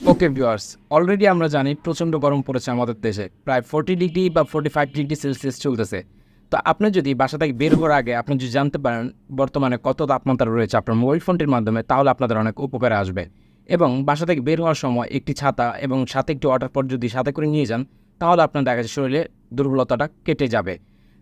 Okay viewers, already আমরা জানি প্রচণ্ড গরম পড়েছে আমাদের দেশে। প্রায় ফোর্টি ডিগ্রি বা ফোর্টি ফাইভ ডিগ্রি সেলসিয়াস চলতেছে। তো আপনি যদি বাসা থেকে বের হওয়ার আগে আপনি যদি জানতে পারেন বর্তমানে কত তাপমাত্রা রয়েছে আপনার মোবাইল ফোনটির মাধ্যমে, তাহলে আপনাদের অনেক উপকারে আসবে। এবং বাসা থেকে বের হওয়ার সময় একটি ছাতা এবং সাথে একটি ওয়াটার পট যদি সাথে করে নিয়ে যান, তাহলে আপনার দেখা যায় শরীরে দুর্বলতাটা কেটে যাবে।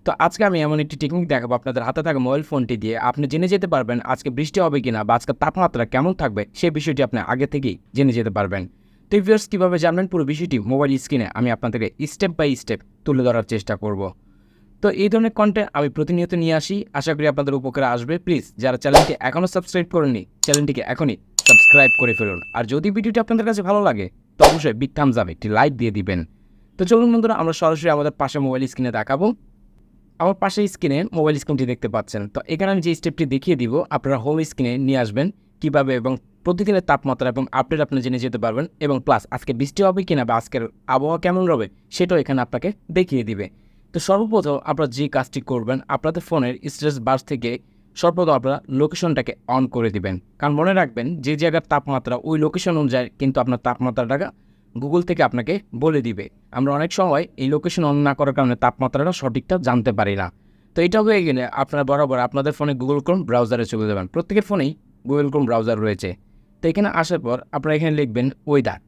তো আজকে আমি এমন একটি টেকনিক দেখাবো আপনাদের হাতে থাকা মোবাইল ফোনটি দিয়ে। আপনি জেনে যেতে পারবেন আজকে বৃষ্টি হবে কিনা বা আজকে তাপমাত্রা কেমন থাকবে সেই বিষয়টি আপনি আগে থেকেই জেনে যেতে পারবেন। তো ভিউয়ার্স কীভাবে জানবেন পুরো বিষয়টি মোবাইল স্ক্রিনে আমি আপনাদেরকে স্টেপ বাই স্টেপ তুলে ধরার চেষ্টা করব। তো এই ধরনের কন্টেন্ট আমি প্রতিনিয়ত নিয়ে আসি। আশা করি আপনাদের উপকারে আসবে। প্লিজ যারা চ্যানেলটি এখনও সাবস্ক্রাইব করেননি চ্যানেলটিকে এখনই সাবস্ক্রাইব করে ফেলুন। আর যদি ভিডিওটি আপনাদের কাছে ভালো লাগে, তো অবশ্যই বিগ থামস একটি লাইক দিয়ে দিবেন। তো চলুন বন্ধুরা, আমরা সরাসরি আমাদের পাশে মোবাইল স্ক্রিনে দেখাবো। আমার পাশে স্ক্রিনে মোবাইল স্ক্রিনটি দেখতে পাচ্ছেন। তো এখানে আমি যে স্টেপটি দেখিয়ে দিব, আপনারা হোম স্ক্রিনে নিয়ে আসবেন কীভাবে এবং প্রতিদিনের তাপমাত্রা এবং আপডেট আপনি জেনে যেতে পারবেন এবং প্লাস আজকে বৃষ্টি হবে কিনা বা আজকের আবহাওয়া কেমন রবে, সেটাও এখানে আপনাকে দেখিয়ে দিবে। তো সর্বপ্রথম আপনারা যে কাজটি করবেন, আপনাদের ফোনের স্ট্রেস বাস থেকে সর্বপ্রথম আপনারা লোকেশনটাকে অন করে দিবেন। কারণ মনে রাখবেন, যে জায়গার তাপমাত্রা ওই লোকেশন অনুযায়ী কিন্তু আপনার তাপমাত্রাটা গুগল থেকে আপনাকে বলে দিবে। আমরা অনেক সময় এই লোকেশন অন না করার কারণে তাপমাত্রাটা সঠিকটা জানতে পারি না। তো এটা হয়ে গেলে আপনার বরাবর আপনাদের ফোনে গুগল ক্রোম ব্রাউজারে চলে যাবেন। প্রত্যেকের ফোনেই গুগল ক্রোম ব্রাউজার রয়েছে। তো এখানে আসার পর আপনারা এখানে লিখবেন ওয়েদার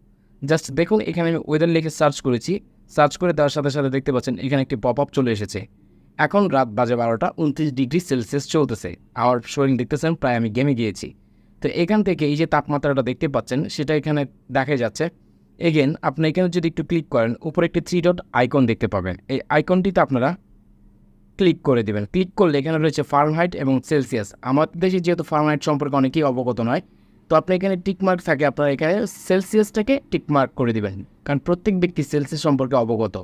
জাস্ট দেখুন, এখানে আমি ওয়েদার লিখে সার্চ করেছি। সার্চ করে দেওয়ার সাথে সাথে দেখতে পাচ্ছেন, এখানে একটি পপ আপ চলে এসেছে। এখন রাত বাজে বারোটা, উনত্রিশ ডিগ্রি সেলসিয়াস চলতেছে। আমার শরীর দেখতেছেন, প্রায় আমি গেমে গিয়েছি। তো এখান থেকে এই যে তাপমাত্রাটা দেখতে পাচ্ছেন, সেটা এখানে দেখা যাচ্ছে। এগেন আপনি এখানে যদি একটু ক্লিক করেন, উপরে একটি থ্রি ডট আইকন দেখতে পাবেন। এই আইকনটিতে আপনারা ক্লিক করে দেবেন। ক্লিক করলে এখানে রয়েছে ফার্মহাইট এবং সেলসিয়াস আমাদের দেশে যেহেতু ফার্মহাইট সম্পর্কে অনেকেই অবগত নয়, তো আপনি এখানে টিকমার্ক থাকে, আপনারা এখানে সেলসিয়াসটাকে টিকমার্ক করে দিবেন। কারণ প্রত্যেক ব্যক্তি সেলসিয়াস সম্পর্কে অবগত।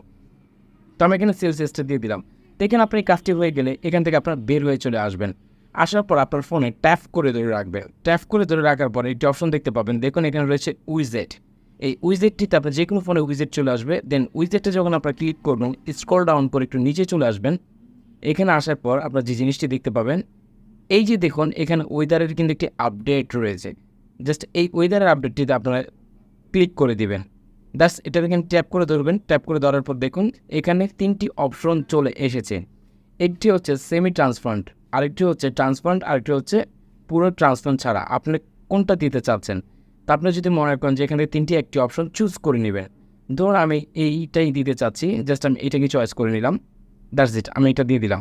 তো আমি এখানে সেলসিয়াসটা দিয়ে দিলাম। দেখেন আপনার এই কাজটি হয়ে গেলে এখান থেকে আপনার বের হয়ে চলে আসবেন। আসার পর আপনার ফোনে ট্যাপ করে ধরে রাখবেন ট্যাপ করে ধরে রাখার পর একটি অপশন দেখতে পাবেন। দেখুন, এখানে রয়েছে উইজেট এই উইজেটটিতে আপনার যে কোনো ফোনে উইজেট চলে আসবে। দেন উইজেটটা যখন আপনার ক্লিক করবেন স্ক্রল ডাউন করে একটু নিচে চলে আসবেন। এখানে আসার পর আপনার যে জিনিসটি দেখতে পাবেন, এই যে দেখুন, এখানে ওয়েদারের কিন্তু একটি আপডেট রয়েছে। জাস্ট এই ওয়েদারের আপডেটটিতে আপনারা ক্লিক করে দিবেন। ব্যাস এটা দেখেন ট্যাপ করে ধরবেন। ট্যাপ করে ধরার পর দেখুন, এখানে তিনটি অপশন চলে এসেছে। একটি হচ্ছে সেমি ট্রান্সপারেন্ট আরেকটি হচ্ছে ট্রান্সপারেন্ট আরেকটি হচ্ছে পুরো ট্রান্সপারেন্ট ছাড়া। আপনি কোনটা দিতে চাচ্ছেন? তা আপনি যদি মনে করেন যে এখানে তিনটি একটি অপশন চুজ করে নেবেন, ধরুন আমি এইটাই দিতে চাচ্ছি জাস্ট আমি এটাকে চয়েস করে নিলাম দ্যাটস ইট আমি এটা দিয়ে দিলাম।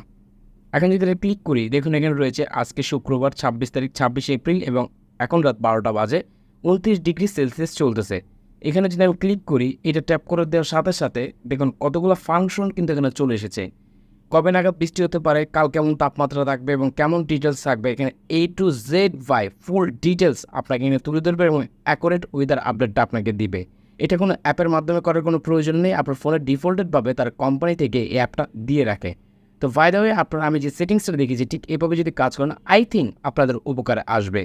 এখন যদি ক্লিক করি, দেখুন এখানে রয়েছে আজকে শুক্রবার ছাব্বিশ তারিখ, ছাব্বিশে এপ্রিল এবং এখন রাত বারোটা বাজে, উনত্রিশ ডিগ্রি সেলসিয়াস চলতেছে। এখানে যদি আমি ক্লিক করি, এটা ট্যাপ করে দেওয়ার সাথে সাথে দেখুন কতগুলো ফাংশন কিন্তু এখানে চলে এসেছে। কবে নাগাদ বৃষ্টি হতে পারে, কাল কেমন তাপমাত্রা থাকবে এবং কেমন ডিটেলস থাকবে, এখানে A to Z by full details আপনাকে এখানে তুলে ধরবে এবং অ্যাকোরেট ওয়েদার আপডেটটা আপনাকে দিবে। এটা কোনো অ্যাপের মাধ্যমে করার কোনো প্রয়োজন নেই, আপনার ফোনে ডিফল্টেডভাবে তার কোম্পানি থেকে এই অ্যাপটা দিয়ে রাখে। তো দ্য ওয়ে আপনার আমি যে সেটিংসটা দেখেছি ঠিক এভাবে যদি কাজ করেন আই থিঙ্ক আপনাদের উপকারে আসবে।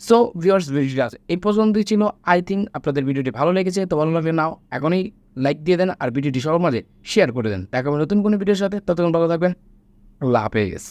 সো ভিউয়ার্স ভিডিওটা এই পর্যন্তই ছিল আই থিঙ্ক আপনাদের ভিডিওটি ভালো লেগেছে তো ভালো লাগলে নাও এখনই লাইক দিয়ে দেন আর ভিডিওটি সবার মাঝে শেয়ার করে দেন। দেখা নতুন কোনো ভিডিওর সাথে। ততক্ষণ ভালো থাকবেন। আল্লাহ হাফেজ।